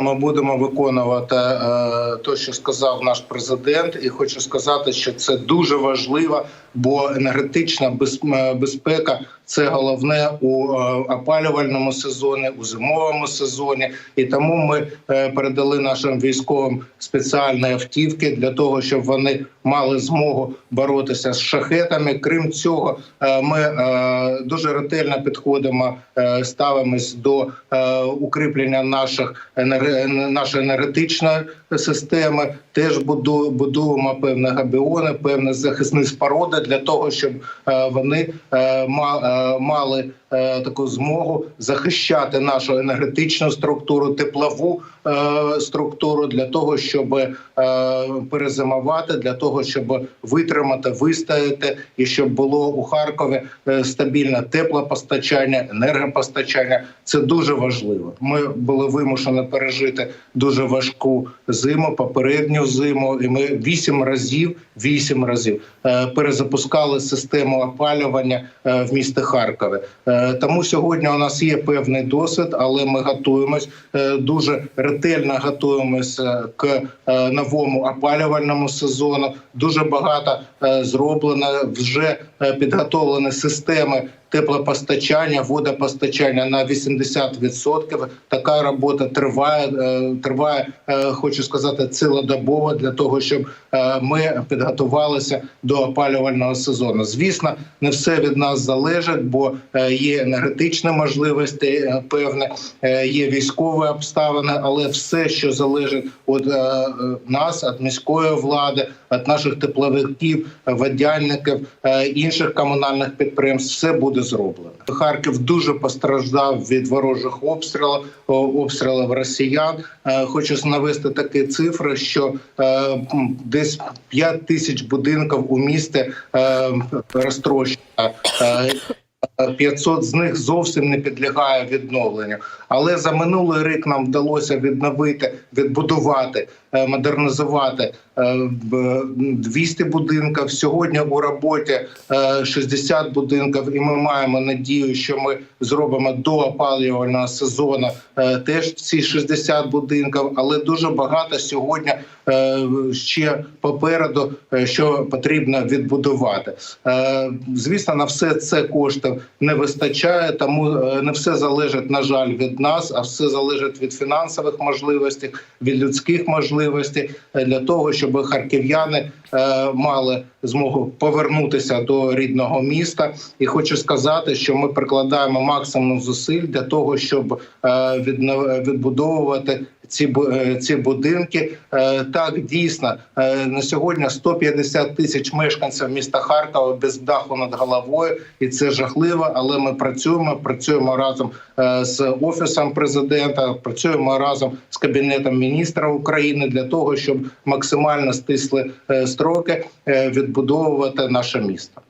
Ми будемо виконувати е, те, що сказав наш президент, і хочу сказати, що це дуже важливо, бо енергетична е, безпека це головне у е, опалювальному сезоні, у зимовому сезоні. І тому ми передали нашим військовим спеціальні автівки для того, щоб вони мали змогу боротися з шахетами. Крім цього, ми дуже ретельно підходимо, ставимось до укріплення наших енер- нашої енергетичної системи. Теж будуємо певні габіони, певні захисні споруди для того, щоб е, вони е, е, мали е, таку змогу захищати нашу енергетичну структуру, теплову е, структуру для того, щоб е, перезимувати, для того, щоб витримати, вистояти, і щоб було у Харкові е, стабільне теплопостачання, енергопостачання. Це дуже важливо. Ми були вимушені пережити дуже важку зиму, попередню зиму, і ми вісім разів, вісім разів е, перезапускали систему опалювання е, в місті Харкові. Е, Тому сьогодні у нас є певний досвід, але ми готуємось е, дуже ретельно готуємося к е, новому опалювальному сезону. Дуже багато зроблено вже підготовлені системи теплопостачання, водопостачання на 80%. Така робота триває. е, Триває, е, хочу сказати, цілодобово для того, щоб е, ми підготувалися до опалювального сезону. Звісно, не все від нас залежить, бо є енергетичні можливості, певне, є військові обставини, але все, що залежить від нас, від міської влади, від наших тепловиків, водянників, е, інших комунальних підприємств, все буде зроблено. Харків дуже постраждав від ворожих обстрілів, обстрілів росіян. Е, Хочу навести такі цифри, що е, десь 5 тисяч будинків у місті е, розтрощено. Е, 500 з них зовсім не підлягає відновленню. Але за минулий рік нам вдалося відновити, відбудувати, модернізувати е, б- 200 будинків. Сьогодні у роботі е, 60 будинків, і ми маємо надію, що ми зробимо до опалювального сезону е, теж ці 60 будинків. Але дуже багато сьогодні е, ще попереду, е, що потрібно відбудувати. Е, Звісно, на все це коштів не вистачає, тому е, не все залежить, на жаль, від нас, а все залежить від фінансових можливостей, від людських можливостей е, для того, щоб харків'яни е, мали змогу повернутися до рідного міста. І хочу сказати, що ми прикладаємо максимум зусиль для того, щоб е, відбудовувати ці е, ці будинки. Е, Так дійсно е, на сьогодні 150 тисяч мешканців міста Харкова без даху над головою, і це жахливо. Але ми працюємо. Працюємо разом з офісом президента, працюємо разом з кабінетом міністра України для того, щоб максимально стисли строки відбудовувати наше місто.